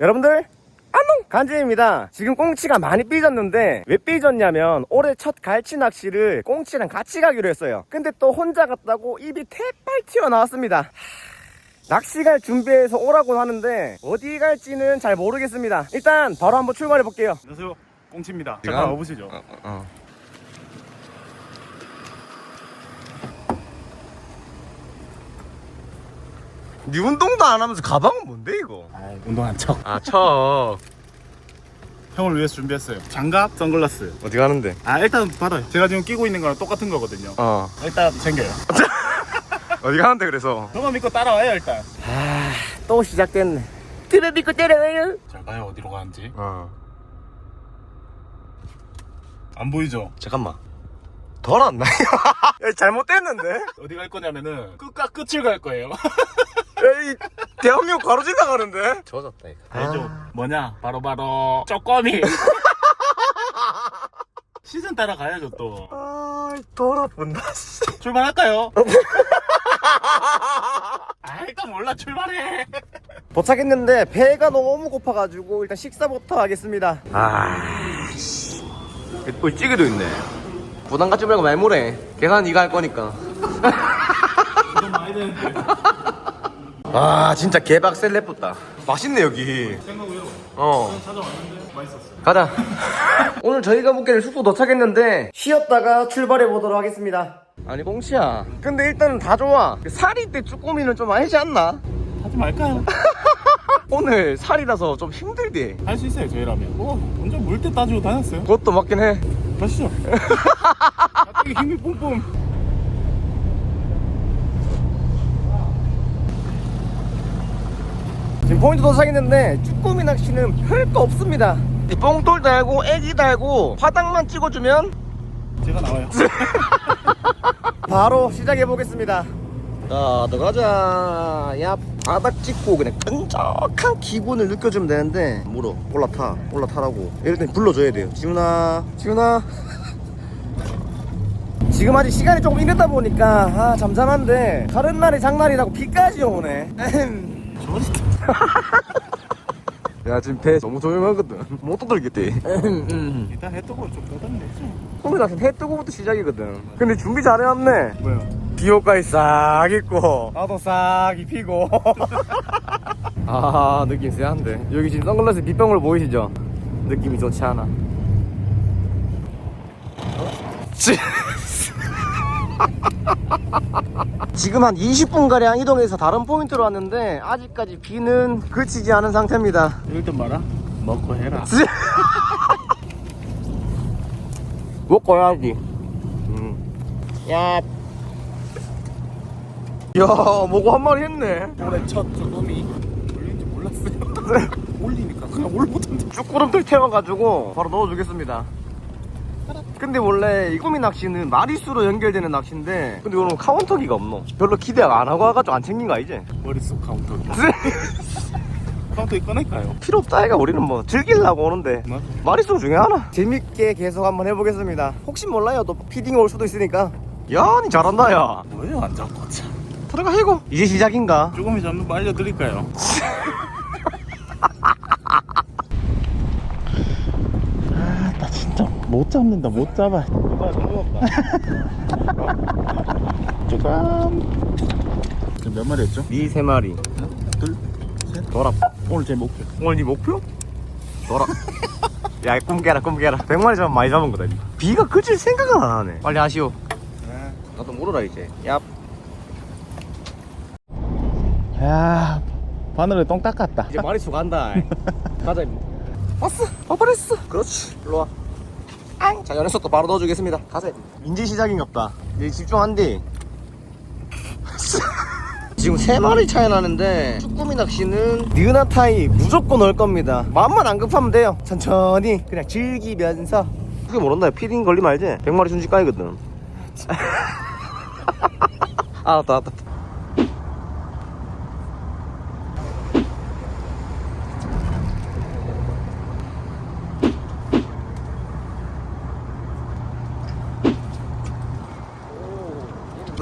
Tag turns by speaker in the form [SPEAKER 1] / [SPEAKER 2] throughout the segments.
[SPEAKER 1] 여러분들 안녕! 간지입니다. 지금 꽁치가 많이 삐졌는데 왜 삐졌냐면 올해 첫 갈치 낚시를 꽁치랑 같이 가기로 했어요. 근데 또 혼자 갔다고 입이 태빨 튀어나왔습니다. 하, 낚시 갈 준비해서 오라고 하는데 어디 갈지는 잘 모르겠습니다. 일단 바로 한번 출발해 볼게요.
[SPEAKER 2] 안녕하세요. 꽁치입니다. 잠깐 와보시죠
[SPEAKER 1] 네 운동도 안 하면서 가방은 뭔데 이거?
[SPEAKER 2] 아 운동한 척.
[SPEAKER 1] 아쳐
[SPEAKER 2] 형을 위해서 준비했어요. 장갑 선글라스.
[SPEAKER 1] 어디 가는데?
[SPEAKER 2] 아 일단 받아요. 제가 지금 끼고 있는 거랑 똑같은 거거든요.
[SPEAKER 1] 어.
[SPEAKER 2] 일단 챙겨요.
[SPEAKER 1] 어디 가는데 그래서?
[SPEAKER 2] 형아 믿고 따라와요 일단.
[SPEAKER 1] 또 시작됐네. 들어 믿고 때려요.
[SPEAKER 2] 잘 가요 어디로 가는지.
[SPEAKER 1] 어.
[SPEAKER 2] 안 보이죠?
[SPEAKER 1] 잠깐만. 덜 안 나요? 야, 잘못됐는데?
[SPEAKER 2] 어디 갈 거냐면은 끝과 끝을 갈 거예요
[SPEAKER 1] 에이 대한민국 가로질러 가는데? 젖었다 이거
[SPEAKER 2] 알죠? 뭐냐? 바로바로 쪼꼬미. 시즌 따라가야죠 또.
[SPEAKER 1] 아이 더럽은다 씨.
[SPEAKER 2] 출발할까요? 아 일단 몰라 출발해.
[SPEAKER 1] 도착했는데 배가 너무 고파가지고 일단 식사부터 하겠습니다. 아씨. 또 찌개도 있네. 부담 갖지 말고 말모래 계산 네가 할 거니까.
[SPEAKER 2] 돈 많이 되는데
[SPEAKER 1] 아 진짜 개박 셀레프다 맛있네 여기
[SPEAKER 2] 생각 외로
[SPEAKER 1] 어
[SPEAKER 2] 찾아왔는데 맛있었어
[SPEAKER 1] 가자. 오늘 저희가 묵기를 숙소 도착했는데 쉬었다가 출발해 보도록 하겠습니다. 아니 꽁치야. 근데 일단은 다 좋아. 살이 때 쭈꾸미는 좀 아니지 않나?
[SPEAKER 2] 하지 말까요?
[SPEAKER 1] 오늘 살이라서 좀 힘들대.
[SPEAKER 2] 할 수 있어요 저희라면 뭐 완전 물때 따지고 다녔어요
[SPEAKER 1] 그것도 맞긴 해.
[SPEAKER 2] 가시죠 갑자기 힘이 뿜뿜
[SPEAKER 1] 지금 포인트 도착했는데 쭈꾸미 낚시는 별거 없습니다. 이 뽕돌 달고 애기 달고 바닥만 찍어주면
[SPEAKER 2] 제가 나와요.
[SPEAKER 1] 바로 시작해 보겠습니다. 자, 들어가자. 야, 바닥 찍고 그냥 끈적한 기분을 느껴주면 되는데 물어. 올라타. 올라타라고. 이럴 땐 불러줘야 돼요. 지훈아. 지훈아. 지금 아직 시간이 조금 이르다 보니까 아 잠잠한데 다른 날이 장날이라고 비까지 오네 야 지금 배 너무 조용하거든. 못 떠들겠대.
[SPEAKER 2] 일단 해 뜨고 좀 보던 되죠
[SPEAKER 1] 꿈이 나해 뜨고부터 시작이거든. 근데 준비 잘해왔네.
[SPEAKER 2] 뭐요?
[SPEAKER 1] 비옷까지 싹 입고. 나도 싹 입히고. 아 느낌 쎄한데. 여기 지금 선글라스 빛병으로 보이시죠? 느낌이 좋지 않아. 지- 지금 한 20분가량 이동해서 다른 포인트로 왔는데 아직까지 비는 그치지 않은 상태입니다
[SPEAKER 2] 일단 말아 먹고 해라
[SPEAKER 1] 먹고 해야지 음. 야. 야, 뭐고 한 마리 했네.
[SPEAKER 2] 올해 첫 조금이 올린지 몰랐어요 올리니까 그냥 올보던데
[SPEAKER 1] 쭈꾸름들 태워가지고 바로 넣어주겠습니다. 근데 원래 이 꾸미 낚시는 마리수로 연결되는 낚시인데 근데 오늘 카운터기가 없노. 별로 기대 안 하고 와가지고 안 챙긴 거 아니지?
[SPEAKER 2] 머릿속 카운터 카운터 꺼낼까요?
[SPEAKER 1] 필요 없다 해가 우리는 뭐 즐기려고 오는데
[SPEAKER 2] 맞아
[SPEAKER 1] 마리수 중에 하나. 재밌게 계속 한번 해보겠습니다. 혹시 몰라요. 또 피딩 올 수도 있으니까. 야, 니 잘한다 야.
[SPEAKER 2] 뭐예요 안 잡고 참
[SPEAKER 1] 들어가 해고. 이제 시작인가?
[SPEAKER 2] 조금이 잡는 거 알려드릴까요? 아나 진짜 못 잡는다 못 잡아 누가 너무 없다 조금 지금 몇 마리 했죠?
[SPEAKER 1] 니 세 마리.
[SPEAKER 2] 둘셋
[SPEAKER 1] 돌아.
[SPEAKER 2] 오늘 제 목표
[SPEAKER 1] 오늘 네 목표? 돌아. 야, 꿈 깨라, 꿈 깨라. 100마리 잡으면 많이 잡은 거다. 비가 그칠 생각은 안 하네. 빨리 하시오. 나도 물어라, 이제. 야.
[SPEAKER 2] 야 바늘에 똥 닦았다
[SPEAKER 1] 이제 마리수 간다. 가자, 임마. 왔어. 와버렸어. 그렇지. 일로 와. 앙. 자, 연애 속도 바로 넣어주겠습니다. 가자. 인제 시작인갑다. 이제 집중한디. 지금 세 마리 차이 나는데 쭈꾸미 낚시는 느나 타이 무조건 넣을 겁니다 마음만 안 급하면 돼요 천천히 그냥 즐기면서 그게 모른다 피딩 걸리면 알지? 100마리 순식간이거든 알았다 알았다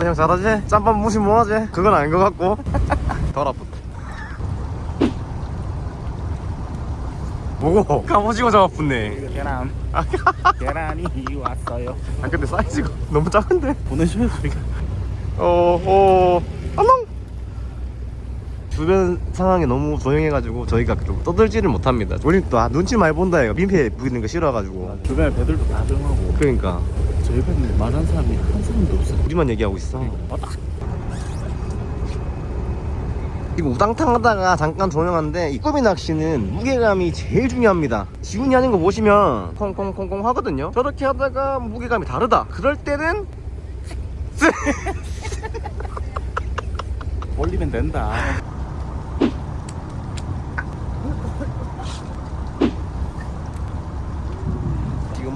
[SPEAKER 1] 너형 잘하지? 짬밥 무시 뭐하지? 그건 아닌 것 같고. 덜 아프다. 뭐고? 갑오징어 잡아붙네.
[SPEAKER 2] 계란. 계란이 왔어요.
[SPEAKER 1] 아 근데 사이즈가 너무 작은데?
[SPEAKER 2] 보내줘요 저희가.
[SPEAKER 1] 어어. 안녕! 주변 상황이 너무 조용해가지고 저희가 좀 떠들지를 못합니다. 우리 또 아, 눈치 많이 본다 얘가 민폐 보이는 거 싫어가지고.
[SPEAKER 2] 주변에 배들도 다 조용하고.
[SPEAKER 1] 그러니까
[SPEAKER 2] 배는 말하는 사람이 한 사람도 없어요.
[SPEAKER 1] 우리만 얘기하고 있어.
[SPEAKER 2] 어, 딱
[SPEAKER 1] 이거 우당탕 하다가 잠깐 조용한데 이 꾸미 낚시는 무게감이 제일 중요합니다. 지훈이 하는 거 보시면 콩콩콩콩 하거든요. 저렇게 하다가 무게감이 다르다. 그럴 때는
[SPEAKER 2] 올리면 된다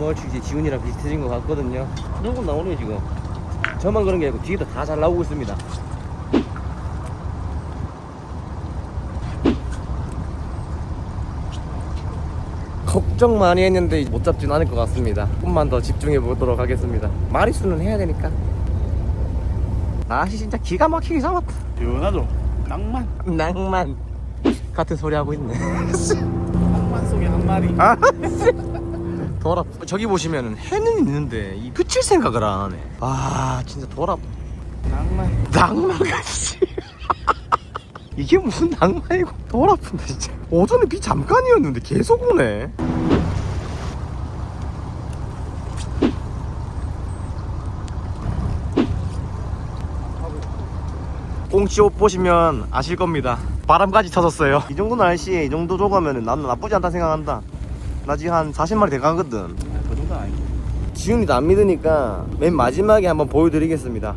[SPEAKER 1] 얼추 이제 지훈이랑 비슷해진 것 같거든요. 조금 나오네요 지금. 저만 그런 게 아니고 뒤에도 다 잘 나오고 있습니다. 걱정 많이 했는데 못 잡진 않을 것 같습니다. 조금만 더 집중해 보도록 하겠습니다. 마리수는 해야 되니까. 아씨 진짜 기가 막히게 잡았다.
[SPEAKER 2] 시원하죠? 낭만.
[SPEAKER 1] 낭만. 같은 소리 하고 있네.
[SPEAKER 2] 낭만 속에 한 마리
[SPEAKER 1] 아 돌아 저기 보시면은 해는 있는데 이 그칠 생각을 안 하네. 아 진짜 돌아.
[SPEAKER 2] 낭만.
[SPEAKER 1] 낭만가 씨. 이게 무슨 낭만이고. 돌 아픈데 진짜. 오전에 비 잠깐이었는데 계속 오네. 꽁치 옷 보시면 아실 겁니다. 바람까지 터졌어요. 이 정도 날씨에 이 정도 조가면은 나는 나쁘지 않다 생각한다 나 지금 한 40마리 돼가거든.
[SPEAKER 2] 그 정도는 아니고
[SPEAKER 1] 지훈이도 안 믿으니까 맨 마지막에 한번 보여드리겠습니다.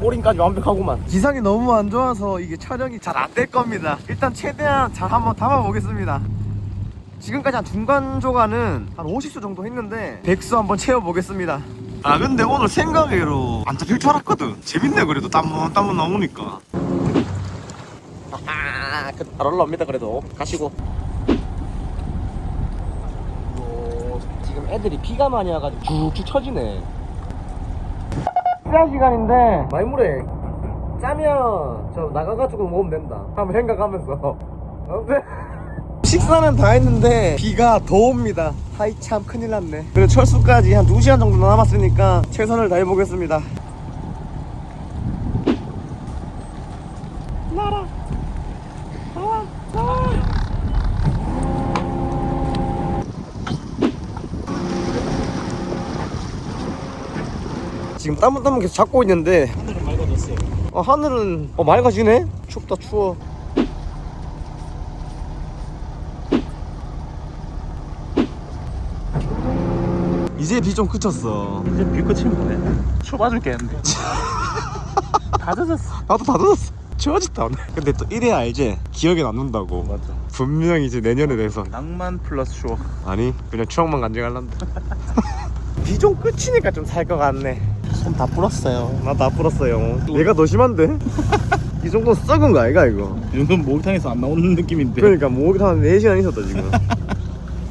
[SPEAKER 1] 꼬린까지 완벽하구만. 기상이 너무 안 좋아서 이게 촬영이 잘 안 될 겁니다. 일단 최대한 잘 한번 담아 보겠습니다. 지금까지 한 중간 조가는 한 50수 정도 했는데 100수 한번 채워 보겠습니다 아 근데 오늘 생각외로 안 잡힐 줄 알았거든. 재밌네 그래도. 땀만 땀만 나오니까. 아, 그잘 올라옵니다 그래도. 가시고. 오, 지금 애들이 비가 많이 와가지고 쭉쭉 쳐지네. 시간 시간인데 많이 물에 짜면 저 나가가지고 먹으면 된다. 한번 생각하면서. 아무튼 식사는 다 했는데 비가 더 옵니다. 하이 참 큰일 났네. 그래도 철수까지 한 2시간 정도 남았으니까 최선을 다해 보겠습니다. 나라. 나와 나와 지금 따문따문 계속 잡고 있는데
[SPEAKER 2] 하늘은 맑아졌어요.
[SPEAKER 1] 어, 하늘은 어, 맑아지네? 춥다 추워 이제 비 좀 그쳤어.
[SPEAKER 2] 이제 비 끝이면 뭐해 추 봐줄겠는데. 다 젖었어.
[SPEAKER 1] 나도 다 젖었어. 추워졌다 오늘. 근데 또 이래 알지? 기억에 남는다고.
[SPEAKER 2] 맞아.
[SPEAKER 1] 분명히 이제 내년에 돼서.
[SPEAKER 2] 낭만 플러스 추억.
[SPEAKER 1] 아니 그냥 추억만 간직할란다 비 좀 끝이니까 좀 살 것 같네.
[SPEAKER 2] 손 다 불었어요.
[SPEAKER 1] 나도 다 불었어요 얘가 더 심한데? 이 정도 썩은 거 아이가 이거?
[SPEAKER 2] 이 정도는 목욕탕에서 안 나오는 느낌인데.
[SPEAKER 1] 그러니까 목욕탕 한 4시간 있었다 지금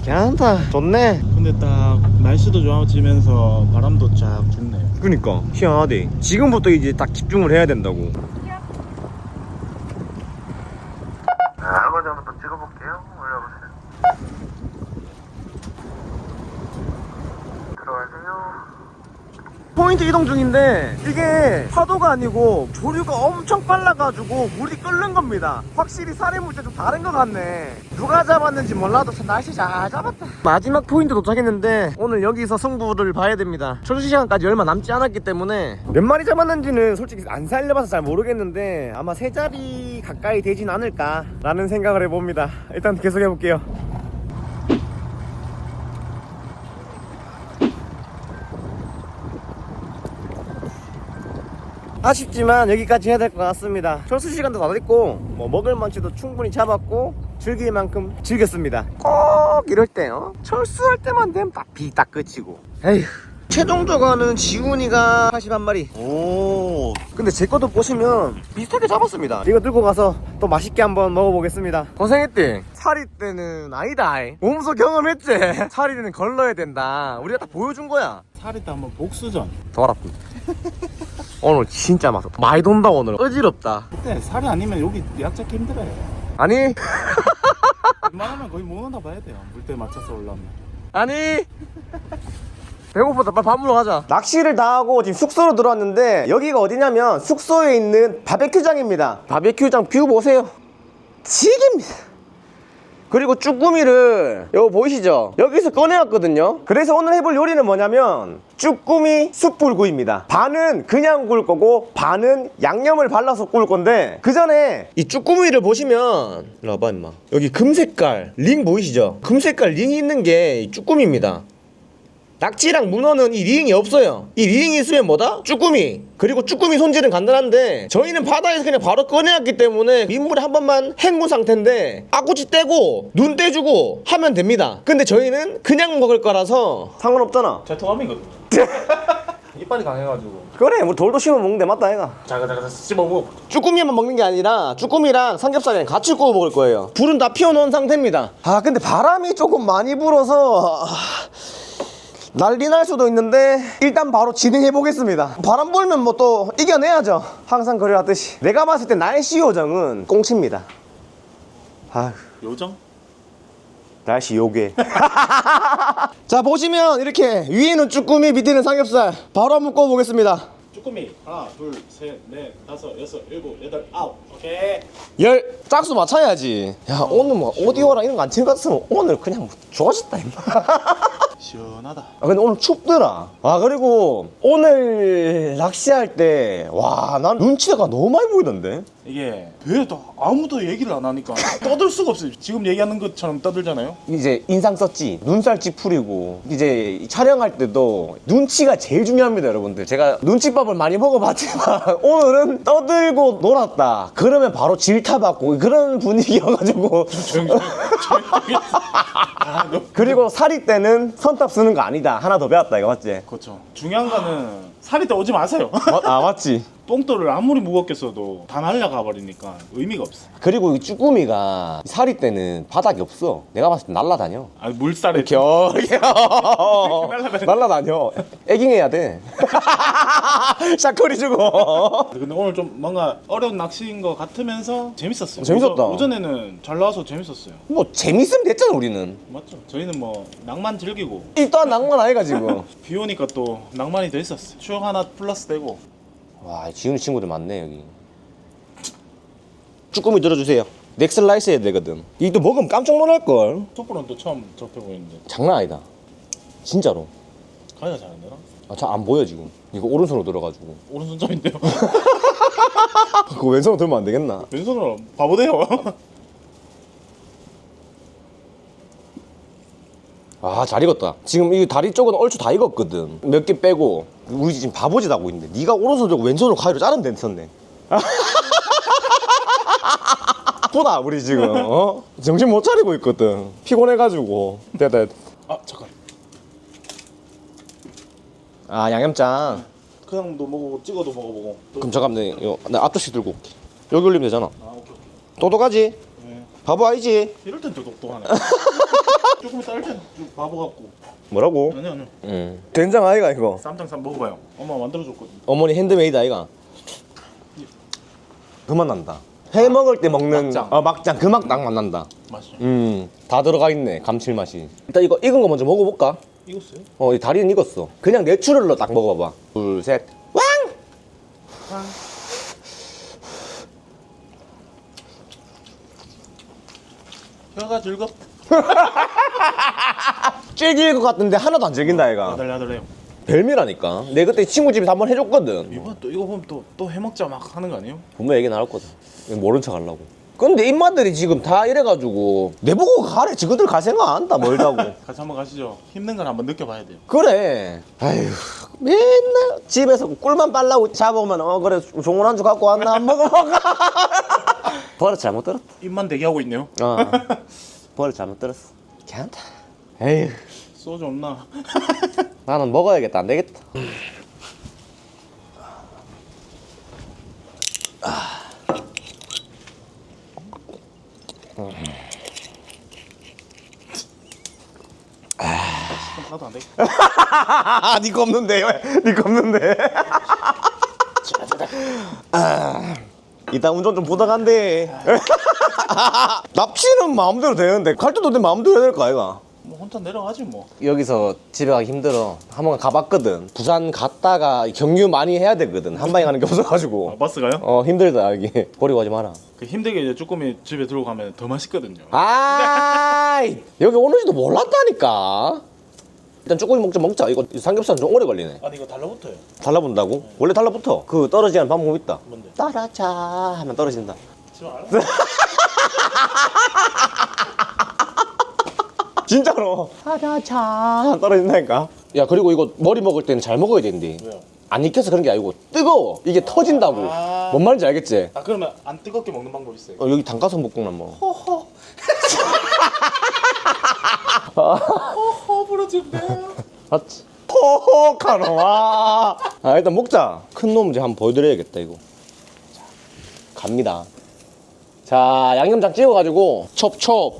[SPEAKER 1] 괜찮다. 좋네.
[SPEAKER 2] 근데 딱 날씨도 좋아지면서 바람도 쫙 좋네요.
[SPEAKER 1] 그니까. 희한하대. 지금부터 이제 딱 집중을 해야 된다고 아버지 한번 더 찍어볼게요 올려보세요 들어가세요 포인트 이동 중인데 이게 파도가 아니고 조류가 엄청 빨라가지고 물이 끓는 겁니다. 확실히 살해 물때 좀 다른 것 같네. 누가 잡았는지 몰라도 참 날씨 잘 잡았다. 마지막 포인트 도착했는데 오늘 여기서 승부를 봐야 됩니다. 철수 시간까지 얼마 남지 않았기 때문에 몇 마리 잡았는지는 솔직히 안 살려봐서 잘 모르겠는데 아마 세 자리 가까이 되진 않을까 라는 생각을 해봅니다. 일단 계속 해볼게요 아쉽지만 여기까지 해야 될 것 같습니다. 철수 시간도 다 됐고 뭐 먹을 만치도 충분히 잡았고 즐길 만큼 즐겼습니다. 꼭 이럴 때요 철수할 때만 되면 딱 비딱 끝이고. 에휴. 최종 조가는 지훈이가 81마리. 오. 근데 제 것도 보시면 비슷하게 잡았습니다. 이거 들고 가서 또 맛있게 한번 먹어보겠습니다. 고생했대. 사리 때는 아니다 몸소 경험했지? 사리 때는 걸러야 된다. 우리가 다 보여준 거야.
[SPEAKER 2] 살이 때 한번 복수전.
[SPEAKER 1] 더랍니다 오늘 진짜 막 많이 돈다 오늘 어지럽다.
[SPEAKER 2] 그때 살이 아니면 여기 약 잡기 힘들어요.
[SPEAKER 1] 아니?
[SPEAKER 2] 웬만하면 거의 못 온다 봐야 돼요. 물때 맞춰서 올라오면.
[SPEAKER 1] 아니? 배고프다. 빨리 밥 먹으러 가자. 낚시를 다 하고 지금 숙소로 들어왔는데 여기가 어디냐면 숙소에 있는 바베큐장입니다. 바베큐장 뷰 보세요. 지깁니다 그리고 쭈꾸미를 이거 보이시죠? 여기서 꺼내왔거든요 그래서 오늘 해볼 요리는 뭐냐면 쭈꾸미 숯불구이입니다 반은 그냥 구울 거고 반은 양념을 발라서 구울 건데 그 전에 이 쭈꾸미를 보시면 와봐 임마 여기 금색깔 링 보이시죠? 금색깔 링이 있는 게이 쭈꾸미입니다 낙지랑 문어는 이 리잉이 없어요. 이 리잉이 있으면 뭐다? 쭈꾸미. 그리고 쭈꾸미 손질은 간단한데 저희는 바다에서 그냥 바로 꺼내왔기 때문에 민물에 한 번만 헹군 상태인데 아구치 떼고 눈 떼주고 하면 됩니다. 근데 저희는 그냥 먹을 거라서 상관없잖아.
[SPEAKER 2] 제 도감이거든요. 이빨이 강해가지고.
[SPEAKER 1] 그래, 뭐 돌도 씹어 먹는데 맞다 얘가.
[SPEAKER 2] 자가자가 씹어 먹어.
[SPEAKER 1] 쭈꾸미만 먹는 게 아니라 쭈꾸미랑 삼겹살이랑 같이 구워 먹을 거예요. 불은 다 피워놓은 상태입니다. 아 근데 바람이 조금 많이 불어서 아, 난리 날 수도 있는데 일단 바로 진행해 보겠습니다. 바람 불면 뭐 또 이겨내야죠. 항상 그래왔듯이 내가 봤을 때 날씨 요정은 꽁치입니다. 아
[SPEAKER 2] 요정?
[SPEAKER 1] 날씨 요괴. 자 보시면 이렇게 위에는 쭈꾸미 밑에는 삼겹살 바로 한번 구워 보겠습니다.
[SPEAKER 2] 쭈꾸미 하나, 둘, 셋, 넷, 다섯, 여섯, 일곱, 여덟, 아홉. 오케이.
[SPEAKER 1] 열 짝수 맞춰야지. 야 오늘 뭐 오디오랑 이런 거안 챙겼으면 오늘 그냥 뭐 좋아졌다 임마.
[SPEAKER 2] 시원하다.
[SPEAKER 1] 아 근데 오늘 춥더라. 아 그리고 오늘 낚시할 때 와 난 눈치가 너무 많이 보이던데.
[SPEAKER 2] 이게 왜 또 아무도 얘기를 안 하니까 떠들 수가 없어요. 지금 얘기하는 것처럼 떠들잖아요.
[SPEAKER 1] 이제 인상 썼지 눈살 찌푸리고 이제 촬영할 때도 눈치가 제일 중요합니다 여러분들 제가 눈치밥을 많이 먹어봤지만 오늘은 떠들고 놀았다 그러면 바로 질타 받고 그런 분위기여가지고
[SPEAKER 2] 조용히 조용히 조용히. 아, 너.
[SPEAKER 1] 그리고 살이 때는 선탑 쓰는 거 아니다 하나 더 배웠다 이거 맞지?
[SPEAKER 2] 그렇죠. 중요한 거는 살이 때 오지 마세요.
[SPEAKER 1] 어, 아 맞지?
[SPEAKER 2] 뽕돌을 아무리 무겁게 써도 다 날라가 버리니까 의미가 없어.
[SPEAKER 1] 그리고 이 쭈꾸미가 살이 때는 바닥이 없어 내가 봤을 때 날라다녀
[SPEAKER 2] 아 물살에
[SPEAKER 1] 겨
[SPEAKER 2] 날라다녀.
[SPEAKER 1] 날라다녀 애깅해야 돼 샤코리 주고
[SPEAKER 2] 근데 오늘 좀 뭔가 어려운 낚시인 것 같으면서 재밌었어요.
[SPEAKER 1] 재밌었다.
[SPEAKER 2] 오전, 오전에는 잘 나와서 재밌었어요.
[SPEAKER 1] 뭐 재밌으면 됐잖아 우리는
[SPEAKER 2] 맞죠? 저희는 뭐 낭만 즐기고
[SPEAKER 1] 일단 낭만 아이가 지금
[SPEAKER 2] 비 오니까 또 낭만이 더 있었어요. 추억 하나 플러스 되고.
[SPEAKER 1] 와 지훈이 친구들 많네 여기. 쭈꾸미 들어주세요. 넥슬라이스 해야 되거든. 이 또 먹으면 깜짝 놀랄걸.
[SPEAKER 2] 촛불은 또 처음 접해보이는데.
[SPEAKER 1] 장난 아니다. 진짜로.
[SPEAKER 2] 가위가 잘안 되나?
[SPEAKER 1] 아, 잘 안 보여 지금. 이거 오른손으로 들어가지고.
[SPEAKER 2] 오른손잡인데요.
[SPEAKER 1] 그거 왼손으로 들면 안 되겠나?
[SPEAKER 2] 왼손으로 바보 돼요.
[SPEAKER 1] 아 잘 익었다. 지금 이 다리 쪽은 얼추 다 익었거든. 몇 개 빼고 우리 지금 바보짓 하고 있는데 네가 오른손 들고 왼손으로 가위로 자르면 됐었네 보다 우리 지금 어? 정신 못 차리고 있거든 피곤해가지고 됐다 됐다
[SPEAKER 2] 아 잠깐.
[SPEAKER 1] 아 양념장
[SPEAKER 2] 그냥도 먹어보고 찍어도 먹어보고. 또-
[SPEAKER 1] 그럼 잠깐만 이거 나 앞접시 들고 올게 여기 올리면 되잖아
[SPEAKER 2] 아 오케이 오케이.
[SPEAKER 1] 똑똑하지?
[SPEAKER 2] 네.
[SPEAKER 1] 바보 아니지?
[SPEAKER 2] 이럴 땐더 똑똑하네. 조금 이따 할땐 바보 같고.
[SPEAKER 1] 뭐라고?
[SPEAKER 2] 아니 아니.
[SPEAKER 1] 응 된장 아이가 이거
[SPEAKER 2] 쌈장 쌈 먹어봐요. 엄마 만들어줬거든.
[SPEAKER 1] 어머니 핸드메이드 아이가 그만 난다 해 먹을 때 먹는
[SPEAKER 2] 막장.
[SPEAKER 1] 어 막장 그 막딱 맛난다
[SPEAKER 2] 맛있죠.
[SPEAKER 1] 음다 들어가 있네 감칠맛이 일단 이거 익은 거 먼저 먹어볼까?
[SPEAKER 2] 익었어요?
[SPEAKER 1] 어, 이 다리는 익었어. 그냥 내추럴로 딱 먹어봐봐. 둘, 셋. 왕!
[SPEAKER 2] 혀가 즐겁.
[SPEAKER 1] 질길 것 같은데 하나도 안 질긴다, 얘가.
[SPEAKER 2] 야들야들해요.
[SPEAKER 1] 별미라니까. 내 그때 친구 집에서 한번 해줬거든.
[SPEAKER 2] 이번 또 이거 보면 또 또 해먹자 막 하는 거 아니에요?
[SPEAKER 1] 분명 얘기 나눴거든. 이거 모른 척 하려고. 근데 입맛들이 지금 다 이래가지고 내보고 가래. 지그들 갈 생각 안 한다, 멀다고.
[SPEAKER 2] 같이 한번 가시죠. 힘든 걸 한번 느껴봐야 돼요.
[SPEAKER 1] 그래. 아휴, 맨날 집에서 꿀만 빨라고 잡으면 어 그래 종원 안주 갖고 왔나 안 먹어먹어. 버릇 잘못 들었다.
[SPEAKER 2] 입만 대기하고 있네요.
[SPEAKER 1] 어. 버릇 잘못 들었어. 괜찮다. 에휴.
[SPEAKER 2] 소주 없나?
[SPEAKER 1] 나는 먹어야겠다 안 되겠다
[SPEAKER 2] 돼.
[SPEAKER 1] 니거 없는데. 니거 없는데. 아, 이따 운전 좀 부탁한데 납치는 마음대로 되는데 갈 때도 내 마음대로 해야 될 거 아이가?
[SPEAKER 2] 뭐 혼자 내려가지 뭐.
[SPEAKER 1] 여기서 집에 가기 힘들어. 한 번 가봤거든. 부산 갔다가 경유 많이 해야 되거든. 한 방에 가는 게 없어가지고.
[SPEAKER 2] 아, 버스 가요?
[SPEAKER 1] 어 힘들다 여기. 버리고 가지 마라.
[SPEAKER 2] 그 힘들게 이제 쭈꾸미 집에 들고 가면 더 맛있거든요.
[SPEAKER 1] 아 여기 오는지도 몰랐다니까 일단 쭈꾸미 먹자 먹자 이거 삼겹살은 좀 오래 걸리네
[SPEAKER 2] 아니 이거 달라붙어요.
[SPEAKER 1] 달라붙는다고? 원래 달라붙어 그 떨어지지 않는 방법 있다
[SPEAKER 2] 뭔데?
[SPEAKER 1] 따라자 하면 떨어진다
[SPEAKER 2] 지금 알아?
[SPEAKER 1] 진짜로 따라자 하면 떨어진다니까 야 그리고 이거 머리 먹을 때는 잘 먹어야 되는데
[SPEAKER 2] 왜요?
[SPEAKER 1] 안 익혀서 그런 게 아니고 뜨거워 이게 터진다고
[SPEAKER 2] 아.
[SPEAKER 1] 뭔 말인지 알겠지?
[SPEAKER 2] 아 그러면 안 뜨겁게 먹는 방법 있어요.
[SPEAKER 1] 어, 여기 단가성 볶음면 뭐
[SPEAKER 2] 허허. 허허 부러지네요.
[SPEAKER 1] 맞지? 호호카노 와. 아 일단 먹자. 큰놈 이제 한번 보여드려야겠다 이거. 자, 갑니다. 자 양념장 찍어가지고 첩첩.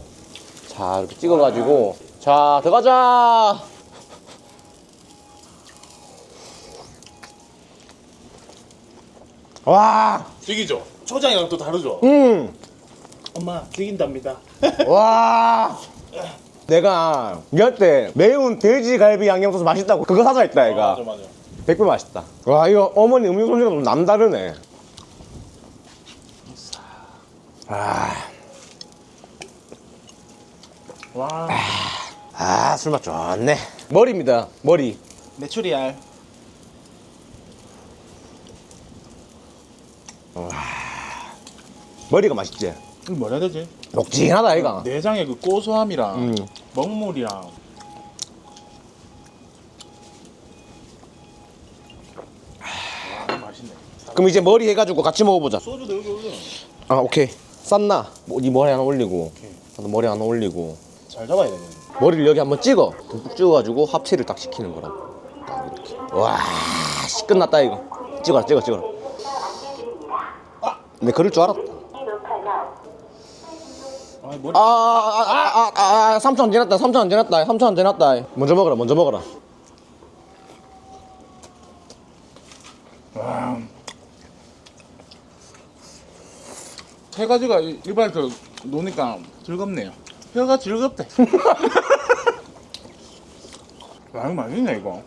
[SPEAKER 1] 자 이렇게 찍어가지고 자 들어가자. 와.
[SPEAKER 2] 죽이죠. 초장이랑 또 다르죠.
[SPEAKER 1] 음.
[SPEAKER 2] 엄마 죽인답니다.
[SPEAKER 1] 와. 내가 이럴 때 매운 돼지갈비 양념소스 맛있다고 그거 사자 했다 얘가.
[SPEAKER 2] 맞아 맞아.
[SPEAKER 1] 100배 맛있다. 와, 이거 어머니 음식 솜씨가 좀 남다르네. 아,
[SPEAKER 2] 와.
[SPEAKER 1] 아, 술맛 좋네. 머리입니다, 머리.
[SPEAKER 2] 메추리알.
[SPEAKER 1] 머리가 맛있지?
[SPEAKER 2] 이거 뭐라 해야 되지?
[SPEAKER 1] 녹진하다, 이가.
[SPEAKER 2] 내장의 그 고소함이랑
[SPEAKER 1] 음.
[SPEAKER 2] 먹물이랑 와, 맛있네.
[SPEAKER 1] 그럼 이제 머리 해가지고 같이 먹어보자.
[SPEAKER 2] 소주도 여기 올려.
[SPEAKER 1] 아, 오케이. 쌌나? 뭐, 이 머리 하나 올리고, 나도 머리 하나 올리고.
[SPEAKER 2] 잘 잡아야 되네.
[SPEAKER 1] 머리를 여기 한번 찍어. 듬뿍 찍어가지고 합체를 딱 시키는 거라고. 딱 이렇게. 와, 씨, 끝났다, 이거. 찍어라, 찍어, 찍어라. 아, 내 그럴 줄 알았다.
[SPEAKER 2] 아.
[SPEAKER 1] 아, 아, 아, 아, 아, 3천 지났다, 3천 지났다, 3천 지났다. 먼저 먹어라, 먼저 먹어라.
[SPEAKER 2] 와. 세 가지가 이- 입안에서 노니까 즐겁네요. 혀가 즐겁대. 와, 이거 맛있네, 이거.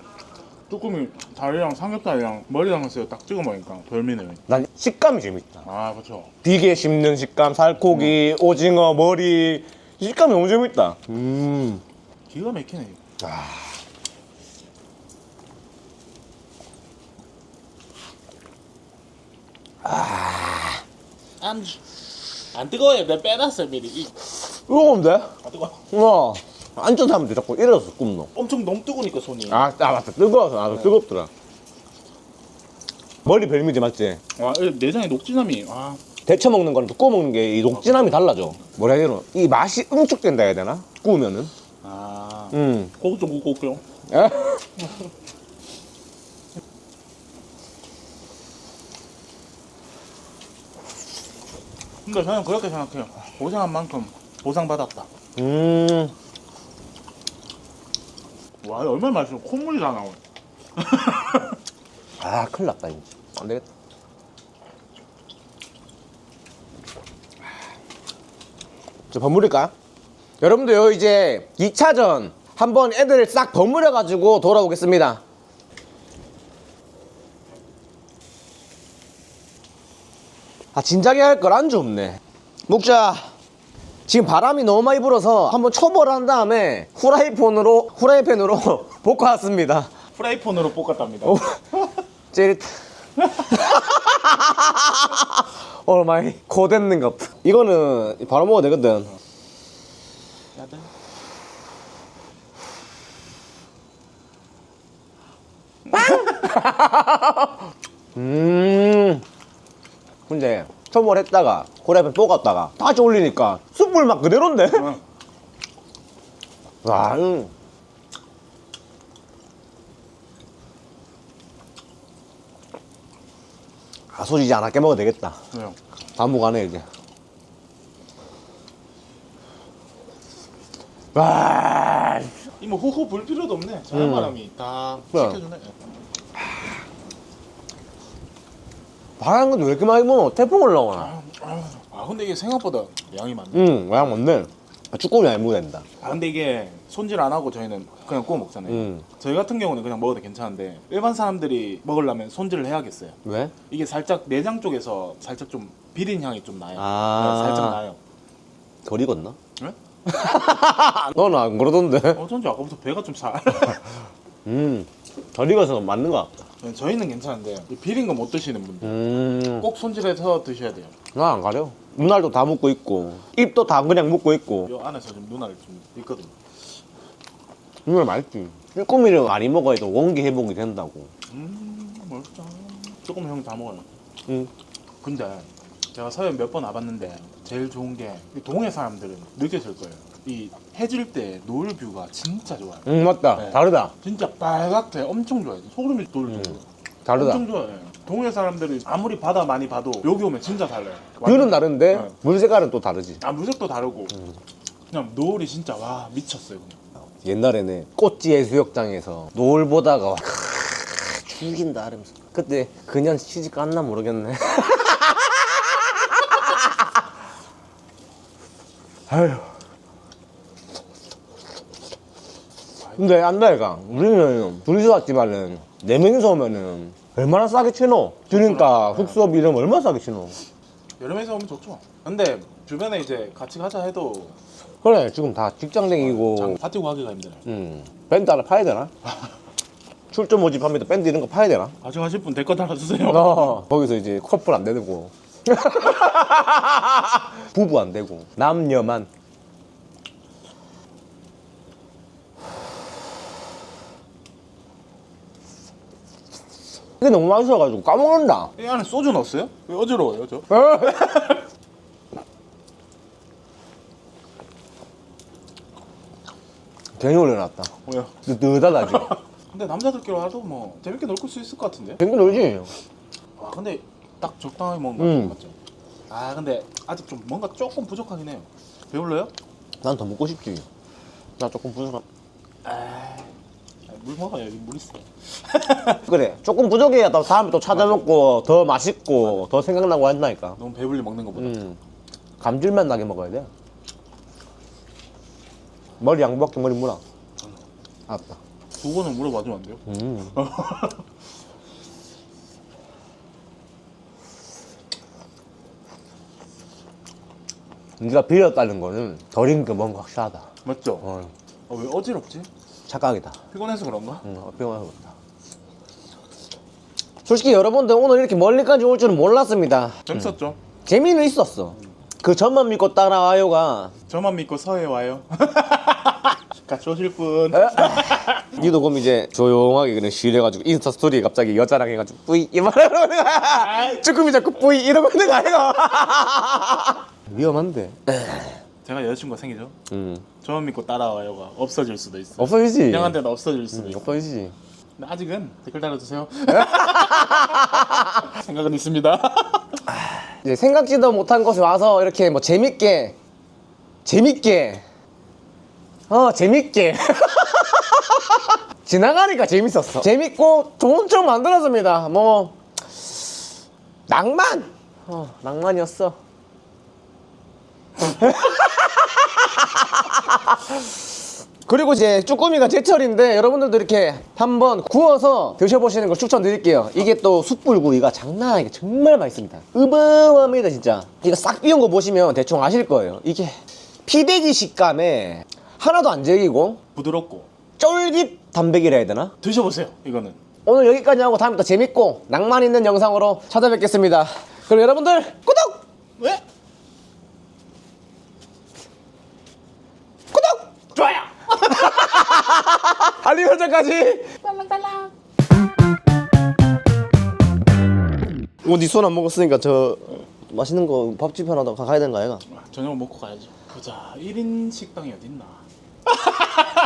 [SPEAKER 2] 쭈꾸미 다리랑 삼겹살이랑 머리랑 해서 딱 찍어 먹으니까 별미네요.
[SPEAKER 1] 난 식감이 재밌다.
[SPEAKER 2] 아, 그렇죠.
[SPEAKER 1] 비계 씹는 식감, 살코기, 오징어, 머리. 식감이 너무 재밌다. 음.
[SPEAKER 2] 기가 막히네. 아. 안, 안 뜨거워요. 내가 빼놨어요, 미리. 이,
[SPEAKER 1] 뜨거운데?
[SPEAKER 2] 아, 뜨거워.
[SPEAKER 1] 어. 앉은 사람들 자꾸 이래서 굽노.
[SPEAKER 2] 엄청 너무 뜨거우니까 손이.
[SPEAKER 1] 아, 아 맞다. 뜨거워서 나도 뜨겁더라. 머리 별미지 맞지?
[SPEAKER 2] 와, 이 내장의 녹진함이. 와,
[SPEAKER 1] 데쳐 먹는 거랑 또 구워 먹는 게 이 녹진함이 달라져. 뭐라 해야 되나? 이 맛이 응축된다 해야 되나? 구우면은.
[SPEAKER 2] 아.
[SPEAKER 1] 음.
[SPEAKER 2] 고기 좀 굽고 올게요.
[SPEAKER 1] 에?
[SPEAKER 2] 근데 저는 그렇게 생각해요. 고생한 만큼 보상 받았다.
[SPEAKER 1] 음.
[SPEAKER 2] 와, 이거 얼마나 맛있어. 콧물이 다 나오네.
[SPEAKER 1] 아, 큰일 났다, 이제. 안 되겠다. 저 버무릴까? 여러분들요, 이제 2차전 한번 애들 싹 버무려 가지고 돌아오겠습니다. 아, 진작에 할 걸 안주 없네. 묵자. 지금 바람이 너무 많이 불어서 한번 초벌한 다음에 후라이팬으로, 후라이팬으로 볶아왔습니다.
[SPEAKER 2] 프라이팬으로 볶았답니다.
[SPEAKER 1] 오, 찌릿. 오늘 많이 고됐는가 보다. 이거는 바로 먹어도 되거든.
[SPEAKER 2] 야들.
[SPEAKER 1] 음. 근데 초벌 했다가 후라이팬 볶았다가 다시 올리니까 숯불 맛 그대로인데?
[SPEAKER 2] 응.
[SPEAKER 1] 와, 음. 아, 소지 이제 안 아껴 먹어도 되겠다. 안 해, 이제. 와,
[SPEAKER 2] 이뭐 호호 불 필요도 없네. 자연바람이 다
[SPEAKER 3] 그래.
[SPEAKER 2] 지켜주네.
[SPEAKER 1] 바람 건데 왜 이렇게 많이 먹어? 태풍 올라오나?
[SPEAKER 2] 아, 아, 아 근데 이게 생각보다 양이 많네.
[SPEAKER 1] 응, 양 없네. 쭈꾸미 많이 먹어야 된다.
[SPEAKER 2] 아 근데 이게 손질 안 하고 저희는 그냥 구워 먹잖아요.
[SPEAKER 1] 응.
[SPEAKER 2] 저희 같은 경우는 그냥 먹어도 괜찮은데 일반 사람들이 먹으려면 손질을 해야겠어요.
[SPEAKER 1] 왜?
[SPEAKER 2] 이게 살짝 내장 쪽에서 살짝 좀 비린 향이 좀 나요.
[SPEAKER 1] 아.
[SPEAKER 2] 네, 살짝 나요.
[SPEAKER 1] 덜 익었나?
[SPEAKER 2] 네?
[SPEAKER 1] 너는 안 그러던데?
[SPEAKER 2] 어쩐지 아까부터 배가 좀 살.
[SPEAKER 1] 음, 덜 익어서 맞는 것 같다.
[SPEAKER 2] 저희는 괜찮은데 이 비린 거 못 드시는 분들
[SPEAKER 1] 음,
[SPEAKER 2] 꼭 손질해서 드셔야 돼요.
[SPEAKER 1] 나 안 가려. 눈알도 다 묶고 있고, 입도 다 그냥 묶고 있고.
[SPEAKER 2] 이 안에서 좀 눈알 좀 있거든요.
[SPEAKER 1] 정말 맛있지. 쭈꾸미를 많이 먹어야 또 원기 회복이 된다고.
[SPEAKER 2] 음 맛있다. 조금 형 다 먹어요.
[SPEAKER 1] 응.
[SPEAKER 2] 근데 제가 서해 몇 번 와봤는데 제일 좋은 게이 동해 사람들은 느껴질 거예요. 이 해질 때 노을 뷰가 진짜 좋아요.
[SPEAKER 1] 응, 맞다.
[SPEAKER 2] 네.
[SPEAKER 1] 다르다.
[SPEAKER 2] 진짜 빨갛게 엄청 좋아요. 소름이 돋을 정도로.
[SPEAKER 1] 다르다.
[SPEAKER 2] 엄청 좋아요. 동해 사람들이 아무리 바다 많이 봐도 여기 오면 진짜 달라요.
[SPEAKER 1] 뷰는 다른데,
[SPEAKER 2] 네.
[SPEAKER 1] 물 색깔은 또 다르지.
[SPEAKER 2] 아 무색도 다르고 그냥 노을이 진짜 와 미쳤어요 그냥.
[SPEAKER 1] 옛날에는 꽃지 해수욕장에서 노을 보다가 와, 크으, 죽인다 이러면서 그때 그냥 시집 갔나 모르겠네 아휴 근데 안다니까 우리는 둘이서 왔지만은 네 명이서 오면은 얼마나 싸게 치노 그러니까 숙소비 이러면 얼마나 싸게 치노
[SPEAKER 2] 여름에서 오면 좋죠. 근데 주변에 이제 같이 가자 해도
[SPEAKER 1] 그래 지금 다 직장
[SPEAKER 2] 장 파티 구하기가 힘들어 요.
[SPEAKER 1] 음, 밴드 하나 파야 되나? 출전 모집하면 밴드 이런 거 파야 되나?
[SPEAKER 2] 가져가실 분 댓글 달아주세요.
[SPEAKER 1] 어, 거기서 이제 커플 안 되고 부부 안 되고 남녀만 이게 너무 맛있어가지고 까먹는다
[SPEAKER 2] 이 안에 소주 넣었어요? 왜 어지러워요 저?
[SPEAKER 1] 괜히 올려놨다
[SPEAKER 2] 뭐야?
[SPEAKER 1] 느긋하다 지금
[SPEAKER 2] 근데 남자들끼리 와도 뭐 재밌게 놀 수 있을 것 같은데.
[SPEAKER 1] 괜히 놀지
[SPEAKER 2] 아 근데 딱 적당하게 먹는 거
[SPEAKER 1] 음.
[SPEAKER 2] 맞죠? 아 근데 아직 좀 뭔가 조금 부족하긴 해요. 배울래요?
[SPEAKER 1] 난 더 먹고 싶지 나 조금 부족한
[SPEAKER 2] 아, 물 먹어요 여기 물 있어.
[SPEAKER 1] 그래 조금 부족해야 또 다음에 또 찾아 먹고 더 맛있고 더 생각나고 한다니까
[SPEAKER 2] 너무 배불리 먹는 것보다.
[SPEAKER 1] 음, 감질맛 나게 먹어야 돼. 머리 양보할게 머리 물어. 아빠.
[SPEAKER 2] 두 번은 물어봐주면 안 돼요?
[SPEAKER 1] 음. 네가 비렸다는 거는 덜게 뭔가 확실하다.
[SPEAKER 2] 맞죠?
[SPEAKER 1] 어,
[SPEAKER 2] 아, 왜 어지럽지?
[SPEAKER 1] 착각이다.
[SPEAKER 2] 피곤해서 그런가?
[SPEAKER 1] 응, 어병을 하다. 솔직히 여러분들 오늘 이렇게 멀리까지 올 줄은 몰랐습니다.
[SPEAKER 2] 재밌었죠?
[SPEAKER 1] 재미는 있었어. 그 전만 믿고 따라와요가
[SPEAKER 2] 저만 믿고 서해 와요. 같이 오실 분.
[SPEAKER 1] 니도 그럼 이제 조용하게 그냥 쉬래가지고 인스타 스토리에 갑자기 여자랑 해가지고 뿌이 이러는 거야 쭈꾸미 자꾸 뿌이 이러고 있는 거 아이가 위험한데.
[SPEAKER 2] 제가 여자친구가 생기죠?
[SPEAKER 1] 음.
[SPEAKER 2] 저만 믿고 따라와요가 없어질 수도 있어.
[SPEAKER 1] 없어지지.
[SPEAKER 2] 형한테도 없어질 수도
[SPEAKER 1] 음,
[SPEAKER 2] 있어.
[SPEAKER 1] 없어지지.
[SPEAKER 2] 근데 아직은 댓글 달아주세요. 생각은 있습니다.
[SPEAKER 1] 이제 생각지도 못한 곳에 와서 이렇게 뭐 재밌게 재밌게. 어 재밌게. 지나가니까 재밌었어. 재밌고 좋은 추억 만들었습니다. 뭐 낭만. 어 낭만이었어 그리고 이제 쭈꾸미가 제철인데 여러분들도 이렇게 한번 구워서 드셔보시는 걸 추천드릴게요 이게 또 숯불구이가 장난 아니게 정말 맛있습니다 으범합니다 진짜 이거 싹 비운 거 보시면 대충 아실 거예요 이게 피대기 식감에 하나도 안 질기고
[SPEAKER 2] 부드럽고
[SPEAKER 1] 쫄깃 단백이라 해야 되나?
[SPEAKER 2] 드셔보세요. 이거는.
[SPEAKER 1] 오늘 여기까지 하고 다음에 또 재밌고 낭만 있는 영상으로 찾아뵙겠습니다 그럼 여러분들 구독!
[SPEAKER 2] 왜?
[SPEAKER 1] 구독! 좋아요! 알림 설정까지 딸랑딸랑 뭐니손 안 먹었으니까 저 맛있는 거 밥집 하나 더 가야 되는 거 아이가?
[SPEAKER 2] 저녁 먹고 가야죠. 보자. 1인 식당이 어딨나?